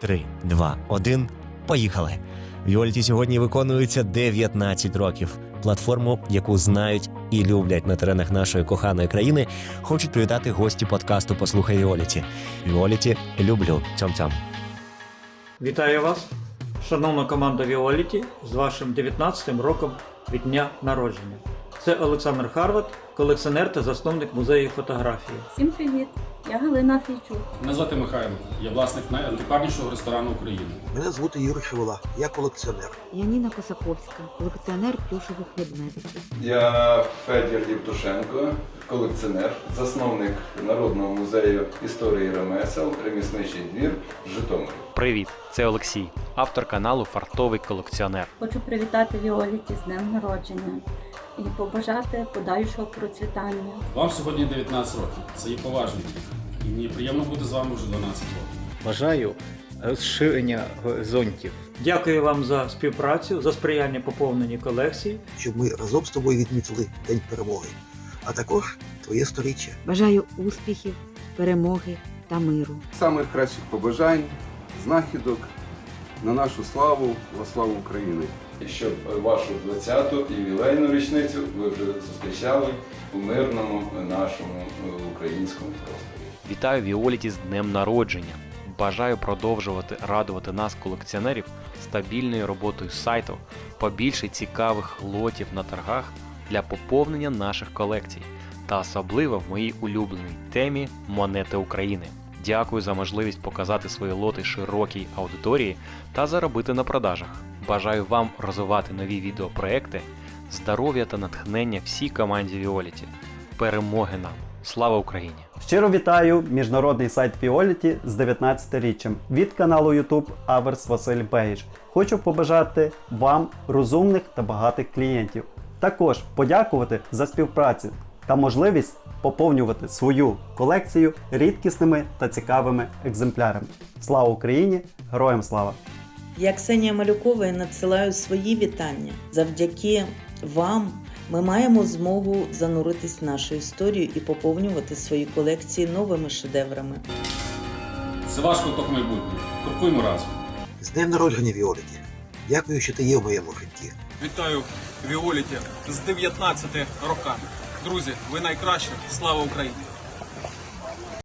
3, 2, 1. Поїхали! Віоліті сьогодні виконується 19 років. Платформу, яку знають і люблять на теренах нашої коханої країни, хочуть привітати гості подкасту Послухай Віоліті. Віоліті люблю цьом-цьом. Вітаю вас, шановна команда Віоліті, з вашим 19-м роком від дня народження. Це Олександр Харват, колекціонер та засновник музею фотографії. Всім привіт! Я Галина Фійчук. Мене звати Михайло. Я власник найантикварнішого ресторану України. Мене звути Юрій Шевела, я колекціонер. Я Ніна Косаковська, колекціонер плюшевих ведмедиків. Я Федір Євтушенко, колекціонер, засновник Народного музею історії ремесел, ремісничий двір в Житомирі. Привіт, це Олексій, автор каналу Фартовий колекціонер. Хочу привітати Віоліті з днем народження і побажати подальшого процвітання. Вам сьогодні 19 років. Це є поважний вік. І мені приємно бути з вами вже 12 років. Бажаю розширення горизонтів. Дякую вам за співпрацю, за сприяння поповненні колекції. щоб ми разом з тобою відмітили День перемоги, а також твоє сторіччя. Бажаю успіхів, перемоги та миру. самих кращих побажань, знахідок на нашу славу, во славу України. І щоб вашу 20-ту ювілейну річницю ви вже зустрічали у мирному нашому е, українському просторі. Вітаю Віоліті з днем народження. Бажаю продовжувати радувати нас, колекціонерів, стабільною роботою сайту, побільше цікавих лотів на торгах для поповнення наших колекцій та особливо в моїй улюбленій темі Монети України. Дякую за можливість показати свої лоти широкій аудиторії та заробити на продажах. Бажаю вам розвивати нові відеопроекти, здоров'я та натхнення всій команді Віоліті. Перемоги нам! Слава Україні! Щиро вітаю міжнародний сайт Фіоліті з 19-річчям від каналу YouTube Аверс Василь Бейж. Хочу побажати вам розумних та багатих клієнтів. Також подякувати за співпрацю та можливість поповнювати свою колекцію рідкісними та цікавими екземплярами. Слава Україні! Героям слава! Я Ксенія Малюкова і надсилаю свої вітання. Завдяки вам ми маємо змогу зануритись в нашу історію і поповнювати свої колекції новими шедеврами. Це ваш куток майбутнє. Крокуємо разом. З днем народження Віоліті. Дякую, що ти є в моєму житті. Вітаю Віоліті з 19 роками. Друзі, ви найкращі. Слава Україні!